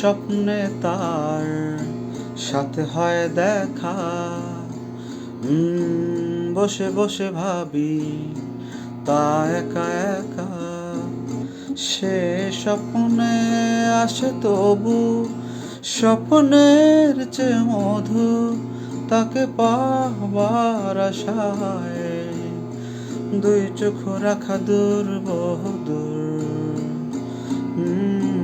স্বপ্নে তার সাথে হয় দেখা। বসে বসে ভাবি, তা একা একা। সে স্বপ্নে আসে তবু স্বপ্নের যে মধু তাকে পাবার আশায়। দুই চোখ রাখা দূর। উম।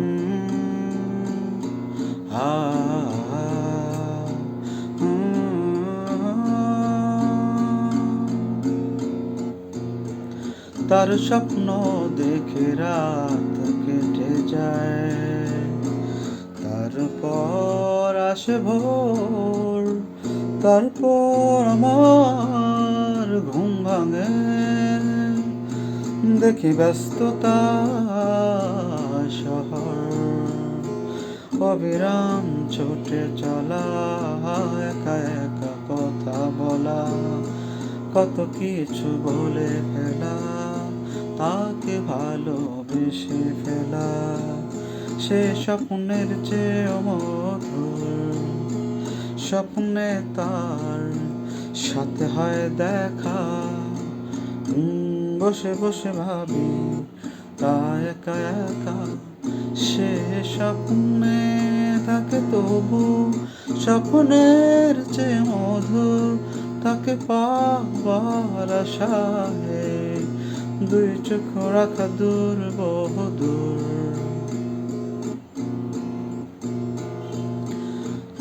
তার স্বপ্ন দেখে রাত কেটে যায়। তারপর আসে ভোর, তারপর আমার ঘুম ভাঙে। দেখি ব্যস্ততা শহর অবিরাম ছোটে চলা, একা একা কথা বলা, কত কিছু বলে ফেলা, তাকে ভালোবেসে ফেলা, সে স্বপ্নের চেয়ে মধুর, স্বপ্নে তার সাথে হয় দেখা। বসে বসে ভাবি, তা একা একা সে স্বপ্নে থাকে তবু স্বপ্নের চেয়ে মধু, তাকে পাবার আশায় দুই চোখ রাখা দূর বহুদূর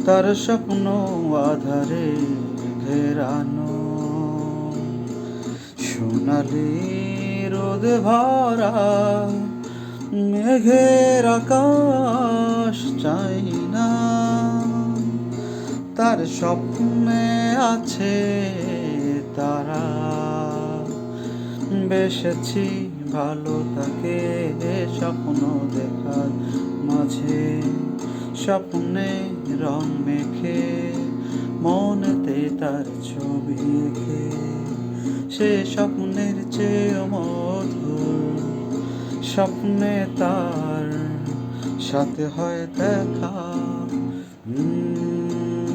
তার স্বপ্ন আধারে ঘেরানো, সোনালি রোদ ভরা মেঘের আকাশ চাই না। তার স্বপ্নে আছে তারা। বেসেছি ভালো থাকে স্বপ্ন দেখার মাঝে। স্বপ্নে রং মেখে, মনেতে তার ছবি এঁকে। সে স্বপ্নের চেয়ে মধুর স্বপ্নে তার সাথে হয় দেখা।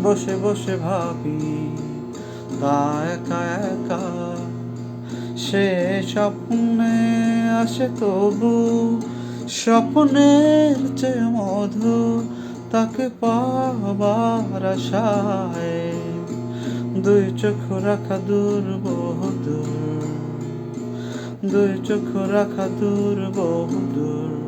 বসে বসে ভাবি, তা একা একা সে স্বপ্নে আসে তবু স্বপ্নের চেয়ে মধু তাকে পাবার আশায়। দুই চোখ রাখা দূর বহুদূর দুই চক্ষু রাখা দূর বহু দূর